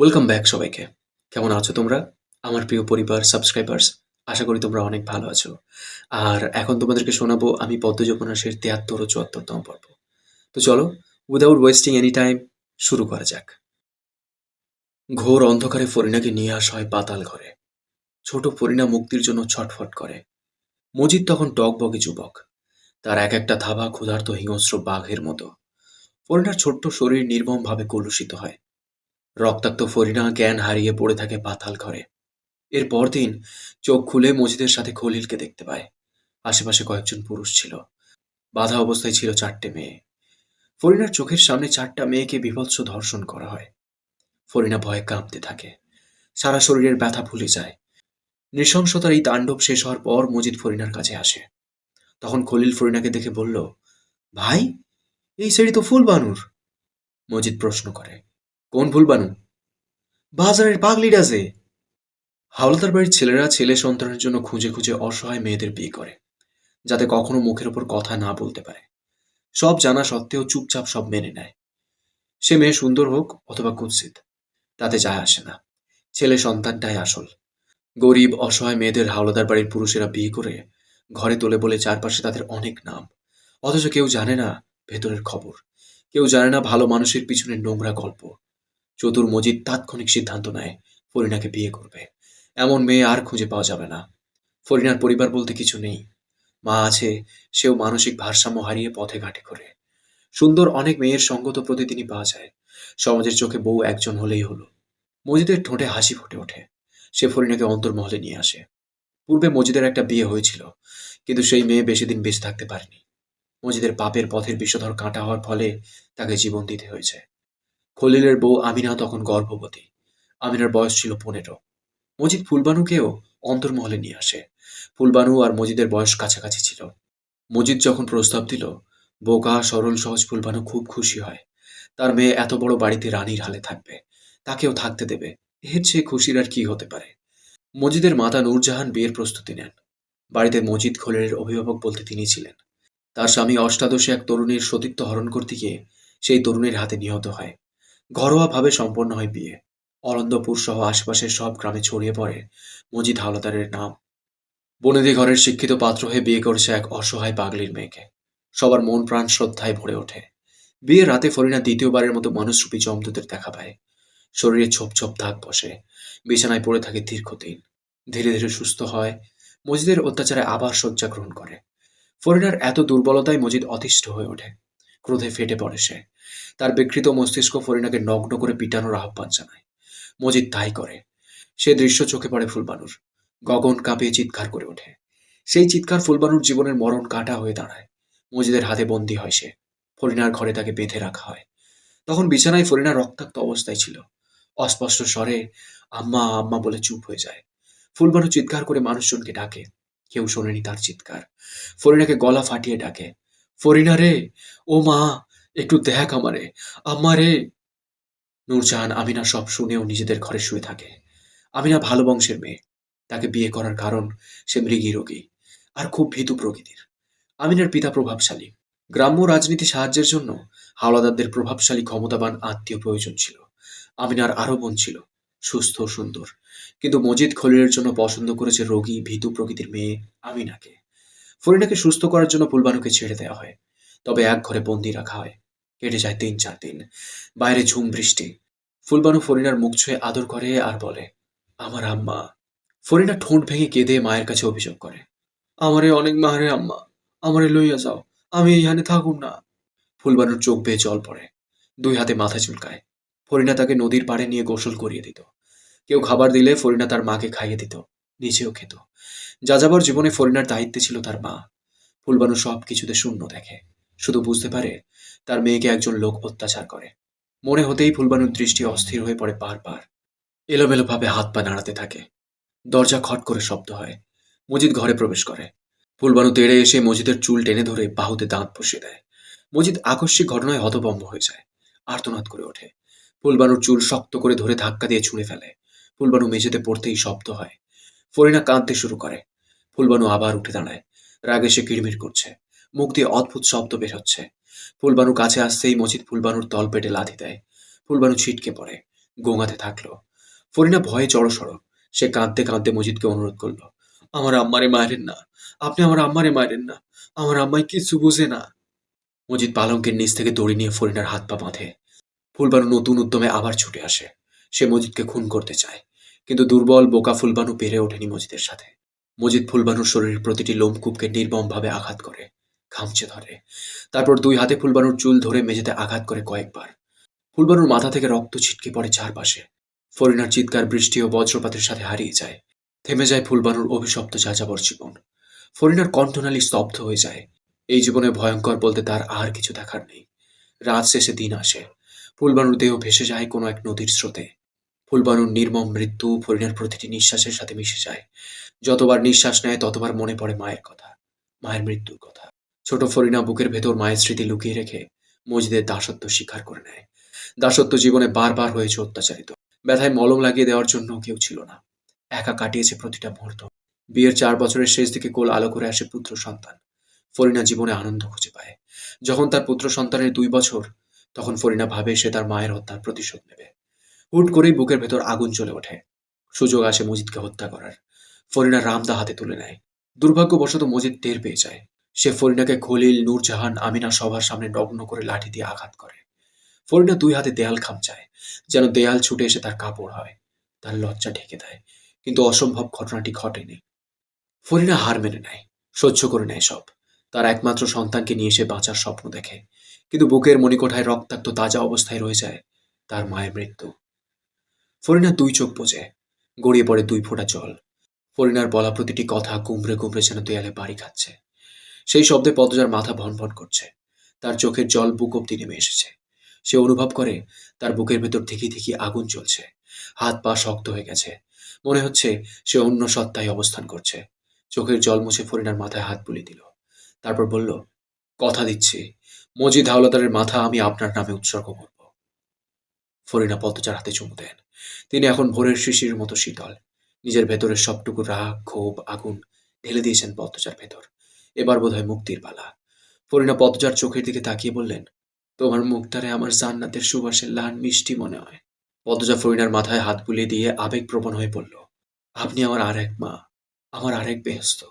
Welcome back সবাইকে। কেমন আছো তোমরা? আমার প্রিয় পরিবার সাবস্ক্রাইবার্স আশা করি তোমরা অনেক ভালো আছো। আর এখন তোমাদেরকে শোনাবো আমি পদ্মজপনাসের তিয়াত্তর ও চুয়াত্তরতম পর্ব। তো চলো উইদাউট ওয়েস্টিং এনি টাইম শুরু করা যাক। ঘোর অন্ধকারে ফরিনাকে নিয়ে আসা হয় পাতাল ঘরে। ছোট ফরিনা মুক্তির জন্য ছটফট করে। মজিদ তখন টকবগে যুবক। তার এক একটা থাবা ক্ষুধার্ত হিংস্র বাঘের মতো। ফরিনার ছোট্ট শরীর নির্মমভাবে কলুষিত হয়। রক্তাক্ত ফরিনা জ্ঞান হারিয়ে পড়ে থাকে পাতাল ঘরে। এর পরদিন চোখ খুলে মজিদের সাথে খলিলকে দেখতে পায়। আশেপাশে কয়েকজন পুরুষ ছিল। বাধা অবস্থায় ছিল চারটে মেয়ে। ফরিনার চোখের সামনে চারটা মেয়েকে বিভৎস ধর্ষণ করা হয়। ফরিনা ভয়ে কাঁপতে থাকে। সারা শরীরের ব্যথা ভুলে যায়। নৃশংসতার এই তাণ্ডব শেষ হওয়ার পর মজিদ ফরিনার কাছে আসে। তখন খলিল ফরিনাকে দেখে বলল, ভাই, এই সেড়ি তো ফুল বানুর। মজিদ প্রশ্ন করে। কোন ফুল বানু? বাজারের পাগলিটা যে হাওলাদার বাড়ির ছেলেরা ছেলে সন্তানের জন্য খুঁজে খুঁজে অসহায় মেয়েদের বিয়ে করে, যাতে কখনো মুখের ওপর কথা না বলতে পারে। সব জানা সত্ত্বেও চুপচাপ সব মেনে নেয়। সে মেয়ে সুন্দর হোক অথবা কুৎসিত, তাতে যায় আসে না। ছেলে সন্তানটাই আসল। গরিব, অসহায় মেয়েদের হাওলাদার বাড়ির পুরুষেরা বিয়ে করে ঘরে তোলে বলে চারপাশে তাদের অনেক নাম। অথচ কেউ জানে না ভেতরের খবর। কেউ জানে না ভালো মানুষের পিছনে নোংরা গল্প। চতুর মজিদ তাৎক্ষণিক সিদ্ধান্ত নেয়, ফরিনাকে বিয়ে করবে। এমন মেয়ে আর খুঁজে পাওয়া যাবে না। ফরিনার পরিবার বলতে কিছু নেই। মা আছে, সেও মানসিক ভারসাম্য হারিয়ে পথে ঘাটে করে। সুন্দর অনেক মেয়ের সঙ্গত প্রতিদিনই পাওয়া যায়। সমাজের চোখে বউ একজন হলেই হলো। মজিদের ঠোঁটে হাসি ফুটে ওঠে। সে ফরিনাকে অন্তর্মহলে নিয়ে আসে। পূর্বে মজিদের একটা বিয়ে হয়েছিল, কিন্তু সেই মেয়ে বেশি দিন বেঁচে থাকতে পারেনি। মজিদের পাপের পথের বিষধর কাঁটা হওয়ার ফলে তাকে জীবন দিতে হয়েছে। খলিলের বউ আমিনা তখন গর্ভবতী। আমিনার বয়স ছিল পনেরো। মজিদ ফুলবানুকেও অন্তর্মহলে নিয়ে আসে। ফুলবানু আর মজিদের বয়স কাছাকাছি ছিল। মজিদ যখন প্রস্তাব দিল, বোকা, সরল, সহজ ফুলবানু খুব খুশি হয়। তার মেয়ে এত বড় বাড়িতে রানীর হালে থাকবে। তাকেও থাকতে দেবে। এর চেয়ে খুশির আর কি হতে পারে? মজিদের মাতা নূরজাহান বিয়ের প্রস্তুতি নেন। বাড়িতে মজিদ খলিলের অভিভাবক বলতে তিনি ছিলেন। তার স্বামী অষ্টাদশে এক তরুণীর সতীত্ব হরণ করতে গিয়ে সেই তরুণীর হাতে নিহত হয়। ঘরোয়াভাবে সম্পন্ন হয় বিয়ে। অরন্দপুর সহ আশপাশের সব গ্রামে ছড়িয়ে পড়ে মজিদ হাওলাদারের নাম। বনেদি ঘরের শিক্ষিত পাত্র হয়ে বিয়ে করেছে এক অসহায় পাগলির মেয়েকে। সবার মন প্রাণ শ্রদ্ধায় ভরে ওঠে। বিয়ের রাতে ফরিনা দ্বিতীয়বারের মতো মানুষরূপী জমদূতের দেখা পায়। শরীরে ছোপ ছোপ দাগ বসে। বিছানায় পড়ে থাকে দীর্ঘদিন। ধীরে ধীরে সুস্থ হয়। মজিদের অত্যাচারে আবার শয্যা গ্রহণ করে। ফরিনার এত দুর্বলতায় মজিদ অতিষ্ঠ হয়ে ওঠে। ক্রোধে ফেটে পড়ে সে। তার বিকৃত মস্তিষ্ক ফরিনাকে নগ্ন করে পিটানোর আহ্বান জানায়। মজিদ তাই করে। সে দৃশ্য চোখে পড়ে ফুলবানুর। গগন কাঁপিয়ে চিৎকার করে ওঠে। সেই চিৎকার ফুলবানুর জীবনের মরণ কাটা হয়ে দাঁড়ায়। মজিদের হাতে বন্দী হয় সে। ফরিনার ঘরে তাকে বেঁধে রাখা হয়। তখন বিছানায় ফরিনা রক্তাক্ত অবস্থায় ছিল। অস্পষ্ট স্বরে, আম্মা আম্মা বলে চুপ হয়ে যায়। ফুলবানু চিৎকার করে মানুষজনকে ডাকে। কেউ শোনেনি তার চিৎকার। ফরিনাকে গলা ফাটিয়ে ডাকে। ফরিনা রে ও মা, একটু দেখ আমারে। আমারে নূরজাহান আমিনা সব শুনেও নিজেদের ঘরে শুয়ে থাকে। আমিনা ভালো বংশের মেয়ে। তাকে বিয়ে করার কারণ সে মৃগী রোগী আর খুব ভীতু প্রকৃতির। আমিনার পিতা প্রভাবশালী। গ্রাম্য রাজনীতি সাহায্যের জন্য হাওলাদারদের প্রভাবশালী, ক্ষমতাবান, আত্মীয় প্রয়োজন ছিল। আমিনার আরও বোন ছিল, সুস্থ সুন্দর। কিন্তু মজিদ খলিলের জন্য পছন্দ করেছে রোগী, ভীতু প্রকৃতির মেয়ে আমিনাকে। ফরিনাকে সুস্থ করার জন্য ফুলবানুকে ছেড়ে দেওয়া হয়। তবে এক ঘরে বন্দি রাখা হয়। কেটে যায় তিন চার দিন। বাইরে ঝুম বৃষ্টি। ফুলবানু ফরিনার মুখ ছুঁয়ে আদর করে আর বলে, আমার আম্মা। ফরিনা ঠোঁট ভেঙে কেঁদে মায়ের কাছে অভিযোগ করে, আমারে অনেক মারে আম্মা। আমারে লইয়া যাও। আমি এইখানে থাকুম না। ফুলবানুর চোখ বেয়ে জল পড়ে। দুই হাতে মাথা চুলকায়। ফরিনা তাকে নদীর পাড়ে নিয়ে গোসল করিয়ে দিত। কেউ খাবার দিলে ফরিনা তার মাকে খাইয়ে দিত। নিজেও খেত। যাযাবর জীবনে ফরিনার দায়িত্বে ছিল তার মা। ফুলবানু সব কিছুতে শূন্য দেখে। শুধু বুঝতে পারে, তার মেয়েকে একজন লোক অত্যাচার করে। মনে হতেই ফুলবানুর দৃষ্টি অস্থির হয়ে পড়ে বারবার। এলোমেলোভাবে হাত পা নাড়াতে থাকে। দরজা খট করে শব্দ হয়। মজিদ ঘরে প্রবেশ করে। ফুলবানু তেড়ে এসে মজিদের চুল টেনে ধরে বাহুতে দাঁত বসিয়ে দেয়। মজিদ আকস্মিক ঘটনায় হতভম্ব হয়ে যায়। আর্তনাদ করে ওঠে। ফুলবানুর চুল শক্ত করে ধরে ধাক্কা দিয়ে ছুঁড়ে ফেলে। ফুলবানু মেঝেতে পড়তেই শব্দ হয়। ফরিনা কাঁদতে শুরু করে। ফুলবানু আবার উঠে দাঁড়ায়। রাগে সে কিড়মিড় করছে। মুখ দিয়ে অদ্ভুত শব্দ বের হচ্ছে। ফুলবানু কাছে আসতেই মজিদ ফুলবানুর তল পেটে লাথি দেয়। ফুলবানু ছিটকে পড়ে, গোঙাতে থাকল। ফরিনা ভয়ে জড়সড় সে কাঁদতে কাঁদতে মজিদকে অনুরোধ করল, আমার আম্মারে মারেন না। আপনি আমার আম্মারে মারেন না। আমার আম্মাই কিছু বুঝে না। মজিদ পালঙ্কের নিচ থেকে দড়ি নিয়ে ফরিনার হাত পা বাঁধে। ফুলবানু নতুন উদ্যমে আবার ছুটে আসে। সে মজিদকে খুন করতে চায়। কিন্তু দুর্বল, বোকা ফুলবানু পেরে ওঠেনি মজিদের সাথে। মজিদ ফুলবানুর শরীরের প্রতিটি লোমকূপকে নির্মমভাবে আঘাত করে খামচে ধরে। তারপর দুই হাতে ফুলবানুর চুল ধরে মেঝেতে আঘাত করে কয়েকবার। ফুলবানুর মাথা থেকে রক্ত ছিটকে পড়ে চারপাশে। ফরিনার চিৎকার, বৃষ্টি ও বজ্রপাতের সাথে হারিয়ে যায়। থেমে যায় ফুলবানুর অভিশপ্ত যাযাবর জীবন। ফরিনার কণ্ঠনালী স্তব্ধ হয়ে যায়। এই জীবনে ভয়ঙ্কর বলতে তার আর কিছু দেখার নেই। রাত শেষে দিন আসে। ফুলবানুর দেহ ভেসে যায় কোনো এক নদীর স্রোতে। ফুলবানুর নির্মম মৃত্যু ফরিনার প্রতিটি নিঃশ্বাসের সাথে মিশে যায়। যতবার নিঃশ্বাস নেয়, ততবার মনে পড়ে মায়ের কথা, মায়ের মৃত্যুর কথা। ছোট ফরিনা বুকের ভেতর মায়ের স্মৃতি লুকিয়ে রেখে মসজিদের দাসত্ব স্বীকার করে নেয়। দাসত্ব জীবনে বারবার হয়েছে অত্যাচারিত। ব্যথায় মলম লাগিয়ে দেওয়ার জন্য কেউ ছিল না। একা কাটিয়েছে প্রতিটা মুহূর্ত। বিয়ের চার বছরের শেষ দিকে কোল আলো করে আসে পুত্র সন্তান। ফরিনা জীবনে আনন্দ খুঁজে পায়। যখন তার পুত্র সন্তানের দুই বছর, তখন ফরিনা ভাবে সে তার মায়ের হত্যার প্রতিশোধ নেবে। হুট করেই বুকের ভেতর আগুন চলে ওঠে। সুযোগ আসে মজিদকে হত্যা করার। ফরিনা রামদা হাতে তুলে নেয়। দুর্ভাগ্যবশত মজিদ টের পেয়ে যায়। সে ফরিনাকে খলিল, নূরজাহান, আমিনা সবার সামনে নগ্ন করে লাঠি দিয়ে আঘাত করে। ফরিনা দুই হাতে দেয়াল খামচায়, যেন দেয়াল ছুটে এসে তার কাপড় হয়। তার লজ্জা ঢেকে দেয়, কিন্তু অসম্ভব ঘটনাটি ঘটেনি। ফরিনা হার মেনে নেয়, সহ্য করে নেয় সব। তার একমাত্র সন্তানকে নিয়ে সে বাঁচার স্বপ্ন দেখে। কিন্তু বুকের মণিকোঠায় রক্তাক্ত তাজা অবস্থায় রয়ে যায়। তার মায়ের মৃত্যু। ফরিনা দুই চোখ বোঝে, গড়িয়ে পড়ে দুই ফোঁটা জল। ফরিনার বলা প্রতিটি কথা কুমড়ে কুমড়ে যেন দেয়ালে বাড়ি খাচ্ছে। সেই শব্দে পদজার মাথা ভনভন করছে। তার চোখের জল বুক অব্দি নেমে এসেছে। সে অনুভব করে তার বুকের ভেতর থেকে থেকে আগুন চলছে হাত পা শক্ত হয়ে গেছে। মনে হচ্ছে সে অন্য সত্তায় অবস্থান করছে। চোখের জল মুছে ফরিনার মাথায় হাত বুলিয়ে দিল। তারপর বলল, কথা দিচ্ছি। মজিদ হাওলাদারের মাথা আমি আপনার নামে উৎসর্গ করব। ফরিনা পদ্মচার হাতে চুমু দেন। তিনি এখন ভোরের শিশির মতো শীতল। নিজের ভেতরের সবটুকু রাগ, ক্ষোভ, আগুন ঢেলে দিয়েছেন পদ্মচার ভেতর। এবার বোধহয় মুক্তির পালা। ফরিনা পদ্মচার চোখের দিকে তাকিয়ে বললেন, তোমার মুখটারে আমার জান্নাতের সুবাসের লান মিষ্টি মনে হয়। পদ্মজা ফরিনার মাথায় হাত বুলিয়ে দিয়ে আবেগপ্রবণ হয়ে পড়ল আপনি আমার আর এক মা, আমার আরেক বেহস্ত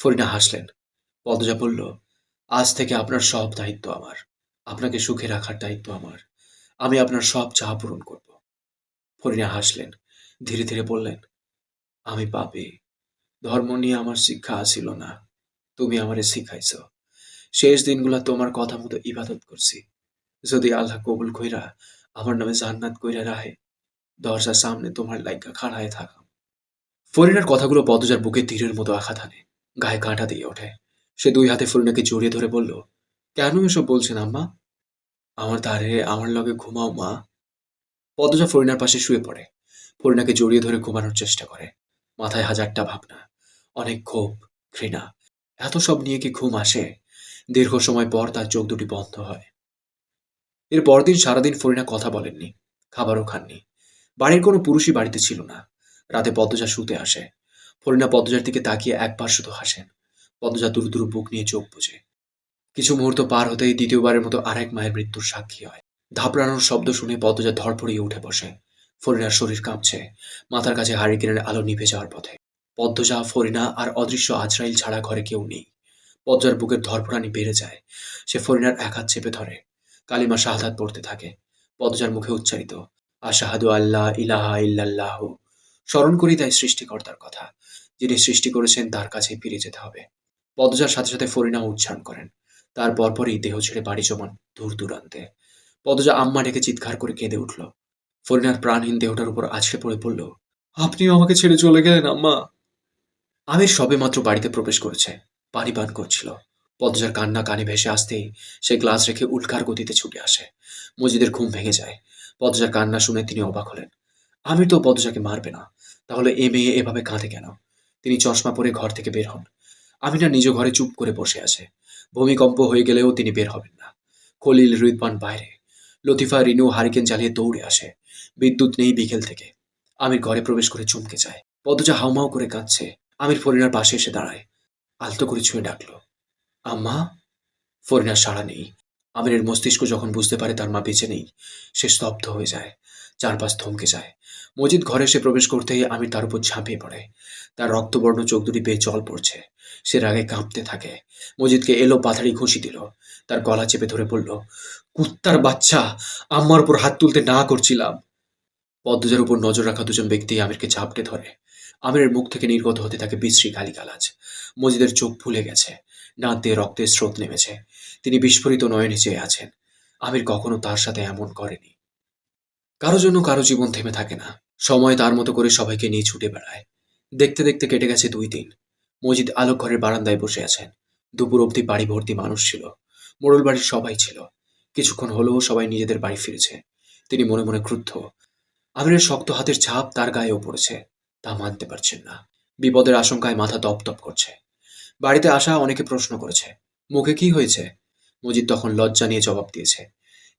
ফরিনা হাসলেন। পদ্মজা বলল, আজ থেকে আপনার সব দায়িত্ব আমার। আপনাকে সুখে রাখার দায়িত্ব আমার। আমি আপনার সব চাহ পূরণ করব। ফরিনা হাসলেন, ধীরে ধীরে বললেন, আমি পাপি। ধর্ম নিয়ে আমার শিক্ষা আসিল না। তুমি আমারে শিখাইছ। শেষ দিনগুলা তোমার কথা মতো ইবাদত করছি। যদি আল্লাহ কবুল কইরা আমার নামে জান্নাত কইরা রাহে, দরজার সামনে তোমার লাইগা খাড়ায় থাকাম ফরিনার কথাগুলো পদজার বুকে তীরের মতো আঘাত আনে গায়ে কাঁটা দিয়ে ওঠে। সে দুই হাতে ফরিনাকে জড়িয়ে ধরে বলল, কেন এসব বলছেন আম্মা? আমার দ্বারে আমার লগে ঘুমাও মা। পদজা ফরিনার পাশে শুয়ে পড়ে। ফরিনাকে জড়িয়ে ধরে ঘুমানোর চেষ্টা করে। মাথায় হাজারটা ভাবনা, অনেক ক্ষোভ, ঘৃণা, এত সব নিয়ে কি ঘুম আসে? দীর্ঘ সময় পর তার চোখ দুটি বন্ধ হয়। এর পরদিন সারাদিন ফরিনা কথা বলেননি, খাবারও খাননি। বাড়ির কোনো পুরুষই বাড়িতে ছিল না। রাতে পদ্মজা শুতে আসে। ফরিনা পদ্মজার দিকে তাকিয়ে একবার শুধু হাসেন। পদ্মজা দূর দূর বুক নিয়ে চোখ বুঝে কিছু মুহূর্ত পার হতেই দ্বিতীয়বারের মতো আরেক মায়ের মৃত্যুর সাক্ষী হয়। ধাপড়ানোর শব্দ শুনে পদ্মজা ধরপড়িয়ে উঠে বসে। ফরিনার শরীর কাঁপছে। মাথার কাছে হারিকেনের আলো নিভে যাওয়ার পথে। পদ্মজা, ফরিনা আর অদৃশ্য আজরাইল ছাড়া ঘরে কেউ নেই। পদ্মার বুকের ধরফরানি বেড়ে যায়। সে ফরিনার এক হাত চেপে ধরে। কালিমা শাহাদাত পড়তে থাকে। পদ্মজার মুখে উচ্চারিত, আশাহাদু আল্লাহ ইলাহা ইল্লাল্লাহ। স্মরণ করি তাই সৃষ্টিকর্তার কথা। যিনি সৃষ্টি করেছেন তার কাছে ফিরে যেতে হবে। পদ্মজার সাথে সাথে ফরিনা উচ্চারণ করেন। তার পরপরই দেহ ছেড়ে বাড়ি জমান দূর দূরান্তে। পদ্মজা আম্মা ডেকে চিৎকার করে কেঁদে উঠল। ফরিনার প্রাণহীন দেহটার উপর আছড়ে পড়ে পড়ল, আপনিও আমাকে ছেড়ে চলে গেলেন, আম্মা? আমির সবে মাত্র বাড়িতে প্রবেশ করেছে, পানি পান করছিল। পদ্মজার কান্না কানে ভেসে আসতেই সে গ্লাস রেখে উল্কার গতিতে ছুটে আসে। মজিদের ঘুম ভেঙে যায়। পদ্মজার কান্না শুনে তিনি অবাক হলেন। আমির তো পদ্মজাকে মারবে না, তাহলে এ মেয়ে এভাবে কাঁদে কেন? তিনি চশমা পরে ঘর থেকে বের হন। আমিনা নিজ ঘরে চুপ করে বসে আছে। ভূমিকম্প হয়ে গেলেও তিনি বের হবেন না। খলিল হৃদপান বাইরে। লতিফা, রিনু হারিকেন জ্বালিয়ে দৌড়ে আসে। বিদ্যুৎ নেই বিকেল থেকে। আমির ঘরে প্রবেশ করে চমকে যায়। পদ্মজা হাউমাউ করে কাঁদছে। আমির ফরিনার পাশে এসে দাঁড়ায়। আলতো করে ছুঁয়ে ডাকলো, আম্মা, ফরিনার সাড়া নেই। আমিরের মস্তিষ্ক যখন বুঝতে পারে তার মা বেঁচে নেই, সে স্তব্ধ হয়ে যায়, চারপাশ থমকে যায়। মজিদ ঘরে এসে প্রবেশ করতেই আমির তার উপর ঝাঁপিয়ে পড়ে। তার রক্তবর্ণ চোখ দুটি বেয়ে জল পড়ছে। সে রাগে কাঁপতে থাকে। মজিদকে এলো পাথাড়ি ঘুষি দিল। তার গলা চেপে ধরে বলল কুত্তার বাচ্চা আম্মার উপর হাত তুলতে না করছিলাম। পদ্মজার উপর নজর রাখা দুজন ব্যক্তি আমিরকে ঝাপটে ধরে। আমিরের মুখ থেকে নির্গত হতে থাকে বিশ্রী গালি গালিগালাজ। মজিদের চোখ ফুলে গেছে নাক দিয়ে রক্তের স্রোত নেমেছে। তিনি বিস্ফোরিত নয়নে চেয়ে আছেন। আমির কখনো তার সাথে এমন করেনি। কারও জন্য কারও জীবন থেমে থাকে না। সময় তার মতো করে সবাইকে নিয়ে ছুটে বেড়ায়। দেখতে দেখতে কেটে গেছে দুই দিন। মজিদ আলোক ঘরের বারান্দায় বসে আছেন। দুপুর অবধি বাড়ি ভর্তি মানুষ ছিল। মোড়ল বাড়ির সবাই ছিল। কিছুক্ষণ হলেও সবাই নিজেদের বাড়ি ফিরেছে। তিনি মনে মনে ক্রুদ্ধ। আমিরের শক্ত হাতের ছাপ তার গায়েও পড়েছে। তা মানতে পারছেন না। বিপদের আশঙ্কায় মাথা দপদপ করছে। বাড়িতে আসা অনেকে প্রশ্ন করেছে, মুখে কি হয়েছে? মজিদ তখন লজ্জা নিয়ে জবাব দিয়েছে,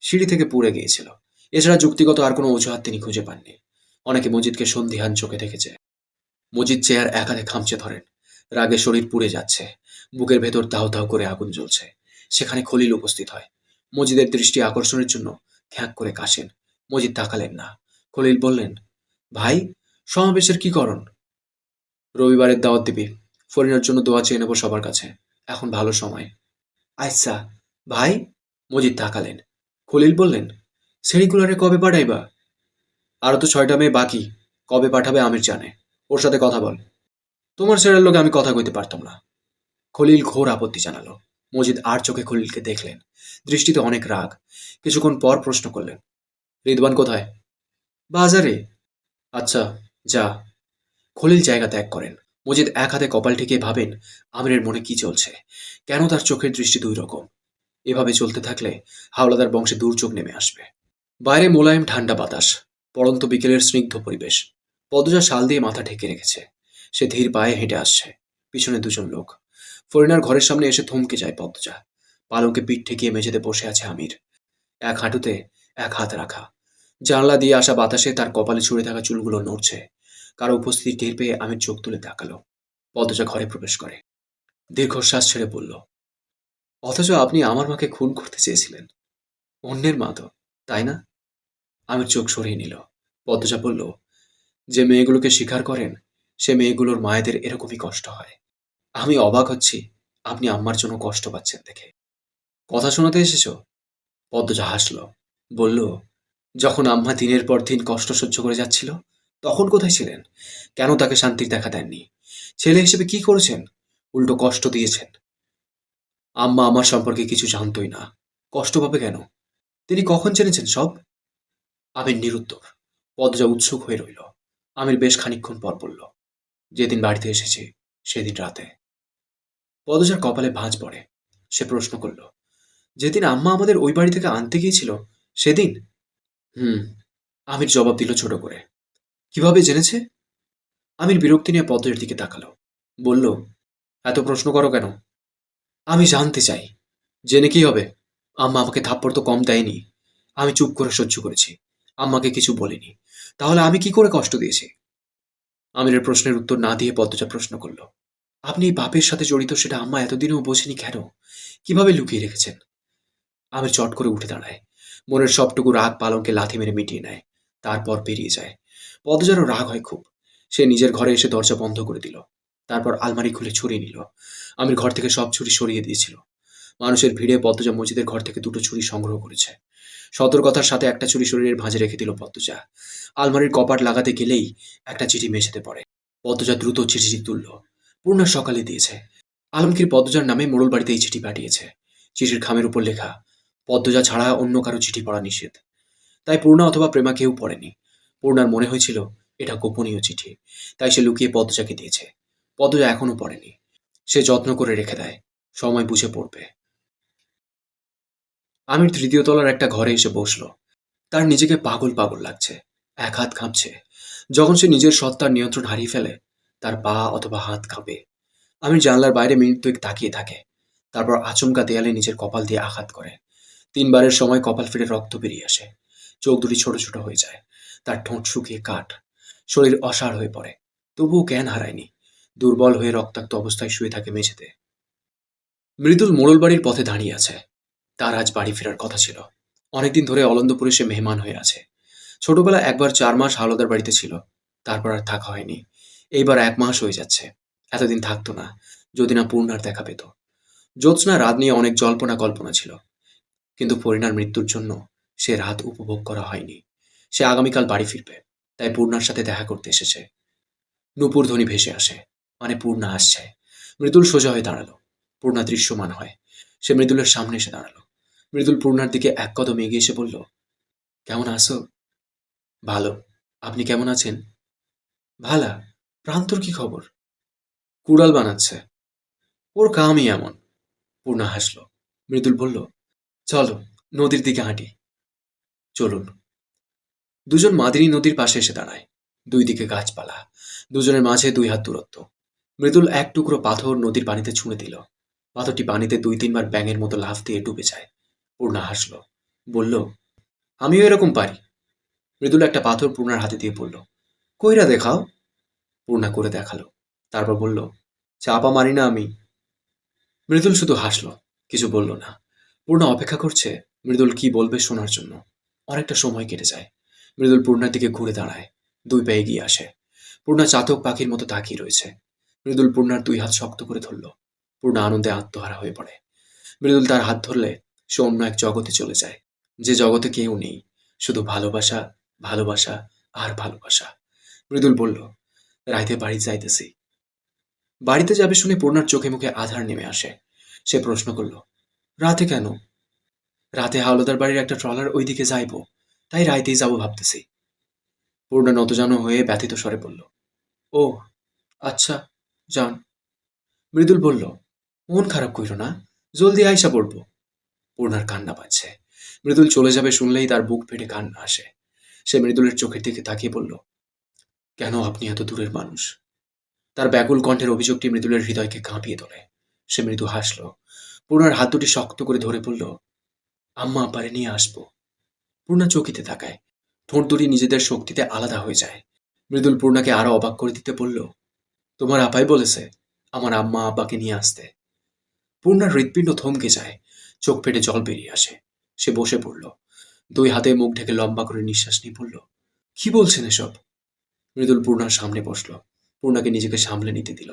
সিঁড়ি থেকে পুড়ে গিয়েছিল। এছাড়া যুক্তিগত আর কোনো অজুহাত তিনি খুঁজে পাননি। অনেকে মজিদকে সন্ধিহান চোখে দেখেছে। মজিদ চেয়ার একালে খামচে ধরেন। রাগে শরীর পুড়ে যাচ্ছে। বুকের ভেতর দাও দাও করে আগুন জ্বলছে। সেখানে খলিল উপস্থিত হয়। মজিদের দৃষ্টি আকর্ষণের জন্য খ্যাঁক করে কাশেন। মজিদ তাকালেন না। খলিল বললেন, ভাই, সমাবেশের কি করণ? রবিবারের দাওয়াত দিবি। ফরিনার জন্য দোয়া চেয়ে নেব সবার কাছে। এখন ভালো সময়। আচ্ছা ভাই? মজিদ তাকালেন। খলিল বললেন, সেরিকুলারে কবে পাঠাইবা? আরও তো ছয়টা মেয়ে বাকি। কবে পাঠাবে আমির জানে। ওর সাথে কথা বল। তোমার ছেলের লোকে আমি কথা কইতে পারতাম না। খলিল ঘোর আপত্তি জানালো। মজিদ আর চোখে খলিলকে দেখলেন। দৃষ্টিতে অনেক রাগ। কিছুক্ষণ পর প্রশ্ন করলেন, রিদওয়ান কোথায়? বাজারে। আচ্ছা যা। খলিল জায়গা ত্যাগ করেন। মজিদ এক হাতে কপাল ঠেকিয়ে ভাবেন, আমিরের মনে কি চলছে? কেন তার চোখের দৃষ্টি দুই রকম? এভাবে চলতে থাকলে হাওলাদার বংশে দুর্যোগ নেমে আসবে। বাইরে মোলায়েম, ঠান্ডা বাতাস, পড়ন্ত বিকেলের স্নিগ্ধ পরিবেশ। পদজা শাল দিয়ে মাথা ঢেকে রেখেছে। সে ধীর পায়ে হেঁটে আসছে। পিছনে দুজন লোক। ফরিনার ঘরের সামনে এসে থমকে যায় পদ্মজা। পালকে পিঠ ঠেকিয়ে মেঝেতে বসে আছে আমির। এক হাঁটুতে এক হাত রাখা। জানলা দিয়ে আসা বাতাসে তার কপালে ছুঁড়ে থাকা চুলগুলো নড়ছে। কারও উপস্থিতি টের পেয়ে আমির চোখ তুলে তাকালো। পদ্মজা ঘরে প্রবেশ করে। দীর্ঘশ্বাস ছেড়ে বলল, অথচ আপনি আমার মাকে খুন করতে চেয়েছিলেন। অন্যের মা তো, তাই না? আমির চোখ সরিয়ে নিল। পদ্মজা বলল, যে মেয়েগুলোকে স্বীকার করেন, সে মেয়েগুলোর মায়েদের এরকমই কষ্ট হয়। আমি অবাক হচ্ছি। আপনি আম্মার জন্য কষ্ট পাচ্ছেন দেখে। কথা শোনাতে এসেছ? পদ্মজা হাসল। বলল, যখন আম্মা দিনের পর দিন কষ্ট সহ্য করে যাচ্ছিল, তখন কোথায় ছিলেন? কেন তাকে শান্তির দেখা দেননি? ছেলে হিসেবে কি করেছেন? উল্টো কষ্ট দিয়েছেন। আম্মা আমার সম্পর্কে কিছু জানতই না। কষ্ট পাবে কেন? তিনি কখন জেনেছেন সব? আমির নিরুত্তর। পদজা উৎসুক হয়ে রইল। আমির বেশ খানিক্ষণ পর বলল, যেদিন বাড়িতে এসেছি, সেদিন রাতে। পদজার কপালে ভাঁজ পড়ে। সে প্রশ্ন করল, যেদিন আম্মা আমাদের ওই বাড়ি থেকে আনতে গিয়েছিল, সেদিন? হুম, আমির জবাব দিল ছোট করে। কীভাবে জেনেছে? আমির বিরক্তি নিয়ে পদ্মের দিকে তাকালো। বলল, এত প্রশ্ন করো কেন? আমি জানতে চাই। জেনে কি হবে? আম্মা আমাকে থাপ্পড় তো কম দেয়নি। আমি চুপ করে সহ্য করেছি। আম্মাকে কিছু বলিনি। তাহলে আমি কি করে কষ্ট দিয়েছি? আমিরের প্রশ্নের উত্তর না দিয়ে পদ্মজা প্রশ্ন করল আপনি বাপের সাথে জড়িত সেটা আম্মা এতদিনেও বোঝেনি কেন? কীভাবে লুকিয়ে রেখেছেন? আমির চট করে উঠে দাঁড়ায়। মনের সবটুকু রাগ পালঙ্কে লাথি মেরে মিটিয়ে নেয়। তারপর বেরিয়ে যায়। পদজারও রাগ হয় খুব। সে নিজের ঘরে এসে দরজা বন্ধ করে দিল। তারপর আলমারি খুলে ছুরি নিল। আমির ঘর থেকে সব ছুরি সরিয়ে দিয়েছিল। মানুষের ভিড়ে পদ্মজা মসজিদের ঘর থেকে দুটো ছুরি সংগ্রহ করেছে। সতর্কতার সাথে একটা ছুরি শরীরের ভাঁজে রেখে দিল পদ্মজা। আলমারির কপাট লাগাতে গেলেই একটা চিঠি মেঝেতে পড়ে। পদ্মজা দ্রুত চিঠিটি তুলল। পূর্ণা সকালে দিয়েছে। আলমগীর পদ্মজার নামে মোড়ল বাড়িতে এই চিঠি পাঠিয়েছে। চিঠির খামের উপর লেখা, পদ্মজা ছাড়া অন্য কারও চিঠি পড়া নিষেধ। তাই পূর্ণা অথবা প্রেমা কেউ পড়েনি। পূর্ণার মনে হয়েছিল, এটা গোপনীয় চিঠি। তাই সে লুকিয়ে পদ্মজাকে দিয়েছে। পদ্মজা এখনও পড়েনি। সে যত্ন করে রেখে দেয়। সময় বুঝে পড়বে। আমির তৃতীয় তলার একটা ঘরে এসে বসল। তার নিজেকে পাগল পাগল লাগছে। এক হাত কাঁপছে। যখন সে নিজের সত্তার নিয়ন্ত্রণ হারিয়ে ফেলে তার পা অথবা হাত কাঁপে। আমির জানলার বাইরে মিনিট দুয়েক তাকিয়ে থাকে। তারপর আচমকা দেয়ালে নিজের কপাল দিয়ে আঘাত করে। তিনবারের সময় কপাল ফিরে রক্ত বেরিয়ে আসে। চোখ দুটি ছোট ছোট হয়ে যায়। তার ঠোঁট শুকিয়ে কাঠ। শরীর অসাড় হয়ে পড়ে। তবুও জ্ঞান হারায়নি। দুর্বল হয়ে রক্তাক্ত অবস্থায় শুয়ে থাকে মেঝেতে। মৃদুল মোড়ল বাড়ির পথে দাঁড়িয়ে আছে। তার আজ বাড়ি ফেরার কথা ছিল। অনেকদিন ধরে অলন্দপুরে সে মেহমান হয়ে আছে। ছোটবেলা একবার চার মাস হাওলাদার বাড়িতে ছিল। তারপর আর থাকা হয়নি। এইবার এক মাস হয়ে যাচ্ছে। এতদিন থাকতো না যদি না পূর্ণার দেখা পেত। জ্যোৎস্না, রাত নিয়ে অনেক জল্পনা কল্পনা ছিল। কিন্তু পরিণার মৃত্যুর জন্য সে রাত উপভোগ করা হয়নি। সে আগামীকাল বাড়ি ফিরবে, তাই পূর্ণার সাথে দেখা করতে এসেছে। নূপুর ধ্বনি ভেসে আসে মানে পূর্ণা আসছে। মৃদুল সোজা হয়ে দাঁড়াল। পূর্ণা দৃশ্যমান হয়। সে মৃদুলের সামনে এসে দাঁড়াল। মৃদুল পূর্ণার দিকে এক কদম এগিয়ে এসে বলল, কেমন আছো? ভালো। আপনি কেমন আছেন? ভালা। প্রান্তর কি খবর? কুড়াল বানাচ্ছে। ওর কামই এমন। পূর্ণা হাসলো। মৃদুল বলল, চলো, নদীর দিকে হাঁটি। চলুন। দুজন মাদিনী নদীর পাশে এসে দাঁড়ায়। দুই দিকে গাছপালা, দুজনের মাঝে দুই হাত দূরত্ব। মৃদুল এক টুকরো পাথর নদীর পানিতে ছুঁড়ে দিল। পাথরটি পানিতে দুই তিনবার ব্যাঙের মতো লাফ দিয়ে ডুবে যায়। পূর্ণা হাসল, বলল, আমিও এরকম পারি। মৃদুল একটা পাথর পূর্ণার হাতে দিয়ে বলল, কইরা দেখাও। পূর্ণা করে দেখাল। তারপর বলল, চাপা মারি না আমি। মৃদুল শুধু হাসলো, কিছু বলল না। পূর্ণা অপেক্ষা করছে, মৃদুল কি বলবে শোনার জন্য। অনেকটা সময় কেটে যায়। মৃদুল পূর্ণার দিকে ঘুরে দাঁড়ায়, দুই পা এগিয়ে আসে। পূর্ণা চাতক পাখির মতো তাকিয়ে রয়েছে। মৃদুল পূর্ণার দুই হাত শক্ত করে ধরল। পূর্ণা আনন্দে আত্মহারা হয়ে পড়ে। মৃদুল তার হাত ধরলে সে অন্য এক জগতে চলে যায়। যে জগতে কেউ নেই, শুধু ভালোবাসা ভালোবাসা আর ভালোবাসা। মৃদুল বলল রাইতে বাড়ি যাইতেছি। বাড়িতে যাবে শুনে পূর্ণার চোখে মুখে আধার নেমে আসে। সে প্রশ্ন করল, রাতে কেন? রাতে হাওলাদার বাড়ির একটা ট্রলার ওইদিকে যাইব, তাই রাইতেই যাব ভাবতেছি। পূর্ণা নতজানো হয়ে ব্যথিত স্বরে বলল, ও আচ্ছা যান। মৃদুল বলল, মন খারাপ কইর না, জলদি আইসা পড়ব। পূর্ণার কান্না পাচ্ছে। মৃদুল চলে যাবে শুনলেই তার বুক ফেটে কান্না আসে। সে মৃদুলের চোখের দিকে তাকিয়ে বলল কেন আপনি এত দূরের মানুষ? তার ব্যাকুল কণ্ঠের অভিযোগটি মৃদুলের হৃদয়কে কাঁপিয়ে তোলে। সে মৃদু হাসল। পূর্ণার হাত দুটি শক্ত করে ধরে বলল, আম্মা আব্বারে নিয়ে আসব। পূর্ণা চকিতে তাকায়। ঠোঁট দুটি নিজেদের শক্তিতে আলাদা হয়ে যায়। মৃদুল পূর্ণাকে আরও অবাক করে দিতে বলল, তোমার আপাই বলেছে আমার আম্মা আব্বাকে নিয়ে আসতে। পূর্ণার হৃৎপিণ্ড থমকে যায়। চোখ ফেটে জল বেরিয়ে আসে। সে বসে পড়ল। দুই হাতে মুখ ঢেকে লম্বা করে নিঃশ্বাস নিয়ে বলল, কি বলছেন এসব? মৃদুল পূর্ণার সামনে বসল। পূর্ণাকে নিজেকে সামলে নিতে দিল।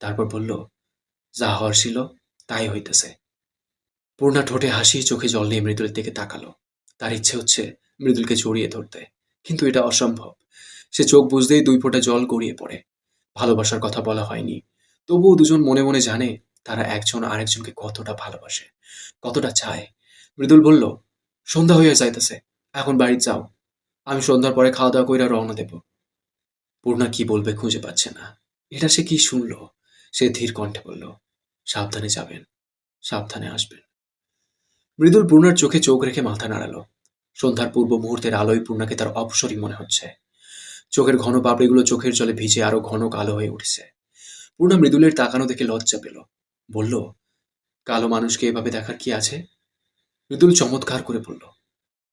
তারপর বলল, যা হওয়ার ছিল, তাই হইতেছে। পূর্ণা ঠোঁটে হাসি, চোখে জল নিয়ে মৃদুলের দিকে তাকালো। তার ইচ্ছে হচ্ছে মৃদুলকে জড়িয়ে ধরতে, কিন্তু এটা অসম্ভব। সে চোখ বুঝতেই দুই ফোঁটা জল গড়িয়ে পড়ে। ভালোবাসার কথা বলা হয়নি। তবুও দুজন মনে মনে জানে, তারা একজন আরেকজনকে কতটা ভালোবাসে, কতটা চায়। মৃদুল বলল, সন্ধ্যা হইয়া যাইতেছে, এখন বাড়ি যাও। আমি সন্ধ্যার পরে খাওয়া দাওয়া কইরা রওনা দেব। পূর্ণা কি বলবে খুঁজে পাচ্ছে না। এটা সে কি শুনলো? সে ধীর কণ্ঠে বলল, সাবধানে যাবেন, সাবধানে আসবেন। মৃদুল পূর্ণার চোখে চোখ রেখে মাথা নাড়ালো। সন্ধ্যার পূর্ব মুহূর্তের আলোয় পূর্ণাকে তার অপসরই মনে হচ্ছে। চোখের ঘন পাপড়িগুলো চোখের জলে ভিজে আরও ঘন কালো হয়ে উঠেছে। পূর্ণা মৃদুলের তাকানো দেখে লজ্জা পেল। বলল, কালো মানুষকে এভাবে দেখার কি আছে? মৃদুল চমৎকার করে বলল,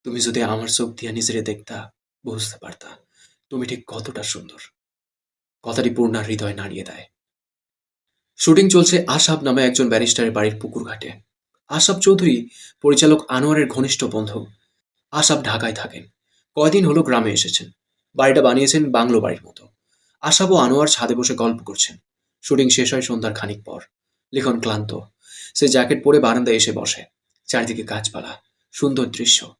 তুমি যদি আমার চোখ দিয়ে নিজেরে দেখতা, বুঝতে পারতা। তুমি ঠিক কতটা সুন্দর। কথাটি পূর্ণার হৃদয় নাড়িয়ে দেয়। শুটিং চলছে আশাব নামে একজন ব্যারিস্টারের বাড়ির পুকুর ঘাটে। আশাব চৌধুরী, পরিচালক আনোয়ারের ঘনিষ্ঠ বন্ধু। আশাব ঢাকায় থাকেন। কয়দিন হলো গ্রামে এসেছেন। বাড়িটা বানিয়েছেন বাংলো বাড়ির মতো। আশাব ও আনোয়ার ছাদে বসে গল্প করছেন। শুটিং শেষ হয় সন্ধ্যার খানিক পর। লিখন ক্লান্ত। সে জ্যাকেট পরে বারান্দায় এসে বসে। চারিদিকে গাছপালা, সুন্দর দৃশ্য।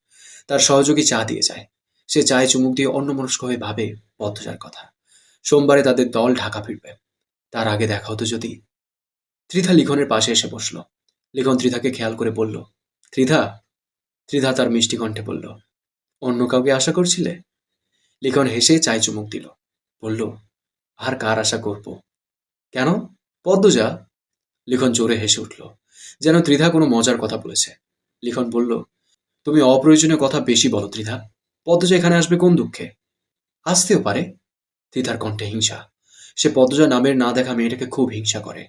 তার সহযোগী চা দিয়ে যায়। সে চায় চুমুক দিয়ে অন্যমনস্ক হয়ে ভাবে পদ্মজার কথা। সোমবারে তাদের দল ঢাকা ফিরবে। তার আগে দেখা হতো যদি। ত্রিধা লিখনের পাশে এসে বসল। লিখন ত্রিধাকে খেয়াল করে বলল, ত্রিধা? ত্রিধা তার মিষ্টি কণ্ঠে বলল, অন্য কাউকে আশা করছিলে? লিখন হেসে চায় চুমুক দিল। বলল, আর কার আশা করব? কেন? পদ্মজা লিখন জোরে হেসে উঠল, যেন ত্রিধা কোনো মজার কথা বলেছে। লিখন বলল, তুমি অপ্রয়োজনীয় কথা বেশি বলো ত্রিধা। পদ্মজা এখানে আসবে কোন দুঃখে? আসতেও পারে। ত্রিধার কণ্ঠে হিংসা। সে পদ্মজা নামের না দেখা মেয়েটাকে খুব হিংসা করে।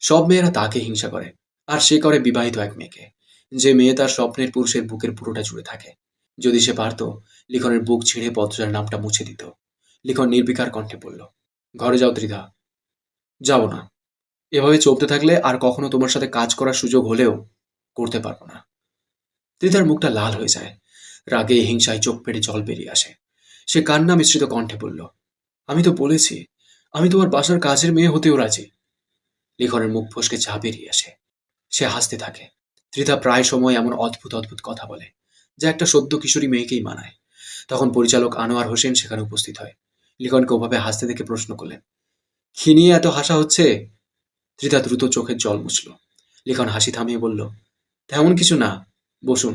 সব মেয়েরা তাকে হিংসা করে। আর সে করে বিবাহিত এক মেয়েকে। যে মেয়ে তার স্বপ্নের পুরুষের বুকের পুরোটা জুড়ে থাকে। যদি সে পারত, লিখনের বুক ছিঁড়ে পদ্মজার নামটা মুছে দিত। লিখন নির্বিকার কণ্ঠে বলল, ঘরে যাও ত্রিধা। যাব না। এভাবে চলতে থাকলে আর কখনো তোমার সাথে কাজ করার সুযোগ হলেও করতে পারব না। ত্রিধার মুখটা লাল হয়ে যায়। রাগে হিংসায় চোখ পেটে জল বেরিয়ে আসে। সে কান্না মিশ্রিত কণ্ঠে বলল, আমি তো বলেছি, আমি তোমার বাসার কাজের মেয়ে হতেও রাজি। লিখনের মুখ ফসকে চা বেরিয়ে আসে। সে হাসতে থাকে। ত্রিধা প্রায় সময় এমন অদ্ভুত অদ্ভুত কথা বলে, যা একটা সদ্য কিশোরী মেয়েকেই মানায়। তখন পরিচালক আনোয়ার হোসেন সেখানে উপস্থিত হয়। লিখনকে ওভাবে হাসতে দেখে প্রশ্ন করলেন, কি নিয়ে এত হাসা হচ্ছে? ত্রিধা দ্রুত চোখের জল মুছল। লিখন হাসি থামিয়ে বলল, তেমন কিছু না, বসুন।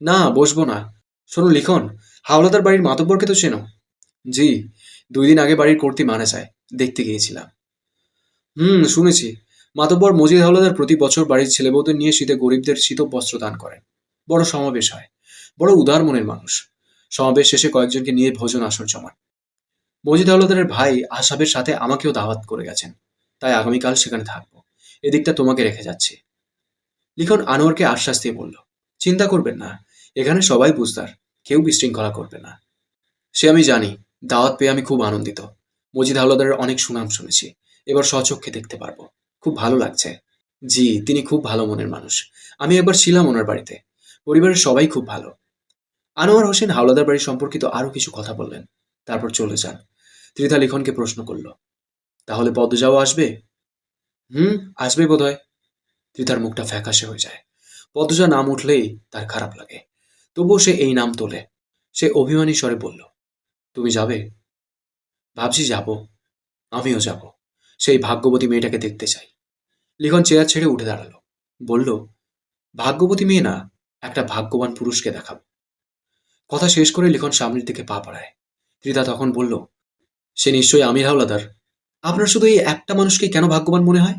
না, বসবো না। শোনো, লিখন, হাওলাদার বাড়ির মাতব্বরকে তো চেনো? জি, দুই দিন আগে বাড়ির কর্তি মারা যায় দেখতে গিয়েছিলাম। হুম, শুনেছি। মাতব্বর মজিদ হাওলাদার প্রতি বছর বাড়ির ছেলেবউদের নিয়ে শীতে গরিবদের শীত বস্ত্র দান করেন। বড় সমাবেশ হয়। বড় উদার মনের মানুষ। সমাবেশ শেষে কয়েকজনকে নিয়ে ভোজন আসর জমান। মজিদ হাওলাদারের ভাই আসাবের সাথে আমাকেও দাওয়াত করে গেছেন। তাই আগামীকাল সেখানে থাকব। এদিকটা তোমাকে রেখে যাচ্ছি। লিখন আনোয়ারকে আশ্বাস দিয়ে বলল, চিন্তা করবেন না। এখানে সবাই বুঝদার, কেউ বিশৃঙ্খলা করবে না। সে আমি জানি, দাওয়াত পেয়ে আমি খুব আনন্দিত। মজিদ হাওলাদারের অনেক সুনাম শুনেছি। এবার স্বচক্ষে দেখতে পারব। খুব ভালো লাগছে। জি, তিনি খুব ভালো মনের মানুষ। আমি একবার ছিলাম ওনার বাড়িতে। পরিবারের সবাই খুব ভালো। আনোয়ার হোসেন হাওলাদার বাড়ি সম্পর্কিত আরও কিছু কথা বললেন। তারপর চলে যান। ত্রিধা লিখনকে প্রশ্ন করল, তাহলে পদ্মজাও আসবে? হুম, আসবে বোধহয়। ত্রিধার মুখটা ফ্যাকাশে হয়ে যায়। পদ্মজা নাম উঠলেই তার খারাপ লাগে। তবুও সে এই নাম তোলে। সে অভিমানী স্বরে বলল, তুমি যাবে? ভাবছি যাব। আমিও যাব। সেই ভাগ্যবতী মেয়েটাকে দেখতে চাই। লিখন চেয়ার ছেড়ে উঠে দাঁড়াল। বলল, ভাগ্যবতী মেয়ে না, একটা ভাগ্যবান পুরুষকে দেখাবো। কথা শেষ করে লিখন সামনের দিকে পা বাড়ায়। ত্রিধা তখন বলল, সে নিশ্চয়ই আমির হাওলাদার। আপনার শুধু এই একটা মানুষকে কেন ভাগ্যবান মনে হয়?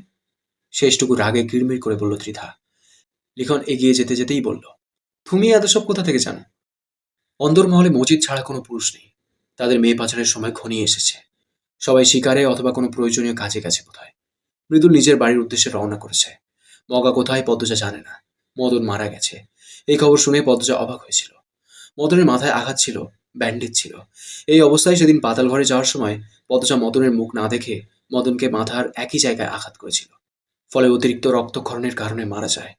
শেষটুকু রাগে কিড়মিড় করে বলল ত্রিধা। লিখন এগিয়ে যেতে যেতেই বলল তুমি এত সব কোথা থেকে জানো? অন্দরমহলে মসজিদ ছাড়া কোনো পুরুষ নেই। তাদের মেয়ে পাচারের সময় ঘনিয়ে এসেছে। সবাই শিকারে অথবা কোনো প্রয়োজনীয় কাজে কাছে কোথায় মৃদুল নিজের বাড়ির উদ্দেশ্যে রওনা করেছে। মগা কোথায় পদ্মজা জানে না। মদন মারা গেছে। এই খবর শুনে পদ্মজা অবাক হয়েছিল। মদনের মাথায় আঘাত ছিল ব্যান্ডেজ ছিল। এই অবস্থায় সেদিন পাতাল ঘরে যাওয়ার সময় পদ্মজা মদনের মুখ না দেখে মদনকে মাথার একই জায়গায় আঘাত করেছিল। ফলে অতিরিক্ত রক্তক্ষরণের কারণে মারা যায়।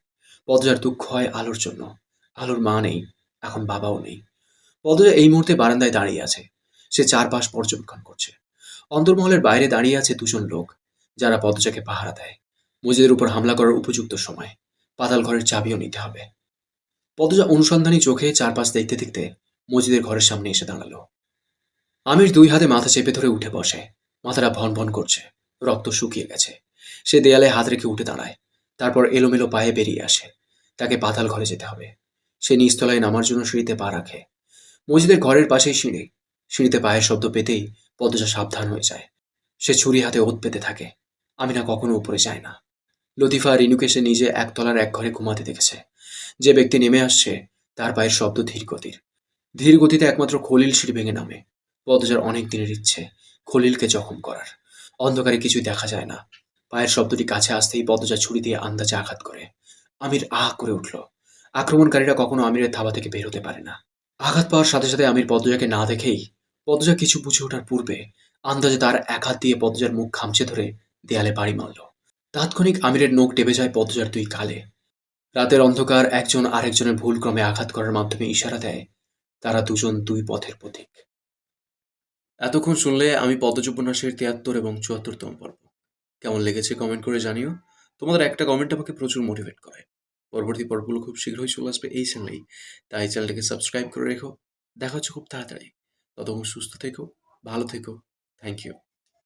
পদ্মজার দুঃখ হয় আলোর জন্য। আলোর মা নেই, এখন বাবাও নেই। পদ্মজা এই মুহূর্তে বারান্দায় দাঁড়িয়ে আছে। সে চারপাশ পর্যবেক্ষণ করছে। অন্তর্মহলের বাইরে দাঁড়িয়ে আছে দুজন লোক, যারা পদ্মজাকে পাহারা দেয়। মজিদের উপর হামলা করার উপযুক্ত সময়। পাতাল ঘরের চাবিও নিতে হবে। পদজা অনুসন্ধানী চোখে চারপাশ দেখতে দেখতে মজিদের ঘরের সামনে এসে দাঁড়াল। আমির দুই হাতে মাথা চেপে ধরে উঠে বসে। মাথাটা ভন ভন করছে। রক্ত শুকিয়ে গেছে। সে দেয়ালে হাত রেখে উঠে দাঁড়ায়। তারপর এলোমেলো পায়ে বেরিয়ে আসে। তাকে পাতাল ঘরে যেতে হবে। সে নিচতলায় নামার জন্য সিঁড়িতে পা রাখে। মসজিদের ঘরের পাশেই সিঁড়ি। সিঁড়িতে পায়ের শব্দ পেতেই পদ্মজা সাবধান হয়ে যায়। সে ছুরি হাতে ওত পেতে থাকে। আমি না কখনো উপরে যায় না। লতিফা রিনুকে সে নিজে একতলার এক ঘরে ঘুমাতে দেখেছে। যে ব্যক্তি নেমে আসছে, তার পায়ের শব্দ ধীর গতির। ধীর গতিতে একমাত্র খলিল সিঁড়ি ভেঙে নামে। পদ্মজার অনেক দিনের ইচ্ছে, খলিলকে জখম করার। অন্ধকারে কিছুই দেখা যায় না। পায়ের শব্দটি কাছে আসতেই পদ্মজা ছুরি দিয়ে আন্দাজে আঘাত করে। আমির আহ করে উঠল। আক্রমণকারীরা কখনো আমিরের থাবা থেকে বের হতে পারে না। আঘাত পাওয়ার সাথে সাথে আমির পদ্মজাকে না দেখেই পদ্মজা কিছু বুঝে ওঠার পূর্বে আন্দাজে তার এক হাত দিয়ে পদ্মজার মুখ খামচে ধরে দেয়ালে বাড়ি মারল। তাৎক্ষণিক আমিরের নখ টেপে যায় পদ্মজার দুই কালে। রাতের অন্ধকার একজন আরেকজনের ভুলক্রমে আঘাত করার মাধ্যমে ইশারা দেয়, তারা দুজন দুই পথের প্রতীক। এতক্ষণ শুনলে আমি পদ্মজ উপন্যাসের তিয়াত্তর এবং চুয়াত্তরতম পর্ব। কেমন লেগেছে কমেন্ট করে জানিও। তোমাদের একটা কমেন্ট আমাকে প্রচুর মোটিভেট করে। পরবর্তী পর্বগুলো খুব শীঘ্রই চলে আসবে এই চ্যানেলেই। তাই চ্যানেলটাকে সাবস্ক্রাইব করে রেখো। দেখা হচ্ছে খুব তাড়াতাড়ি। ততক্ষণ সুস্থ থেকো, ভালো থেকো। Thank you.